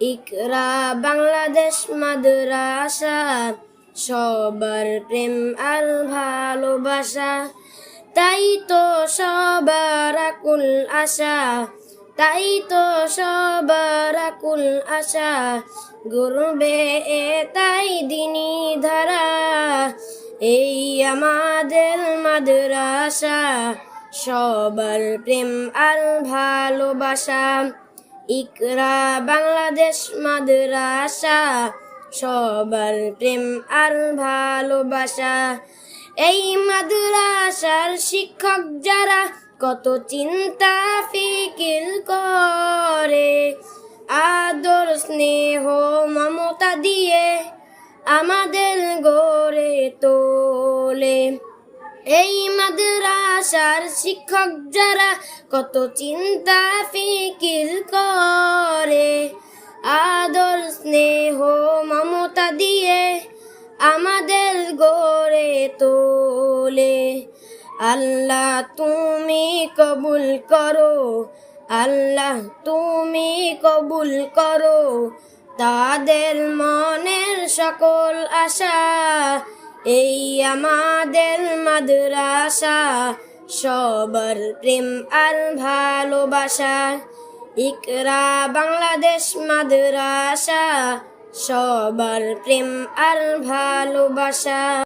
ইকরা বাংলাদেশ মাদ্রাসা, সবার প্রেম আর ভালোবাসা। তাই তো সবার আকুল আশা, তাই তো সবার আকুল আশা। গর্বে এ তাই দিনী ধারা, এই আমাদের মাদ্রাসা। সবার প্রেম আর ভালোবাসা। ইকরা বাংলাদেশ মাদ্রাসা, সবার প্রেম আর ভালোবাসা। এই মাদ্রাসার শিক্ষক যারা কত চিন্তা ফিকির করে, আদর, স্নেহ, মমতা দিয়ে আমাদের গড়ে তোলে। এই মাদ্রাসার শিক্ষক যারা কত চিন্তা ফিকির স্নেহ মমতা দিয়ে আমাদের গড়ে তোলে। আল্লাহ তুমি কবুল করো, আল্লাহ তুমি কবুল করো। তাদের মনের সকল আশা, এই আমাদের মাদ্রাসা। সবার প্রেম আর ভালোবাসা। ইকরা বাংলাদেশ মাদ্রাসা সবার প্রেম আর ভালোবাসা।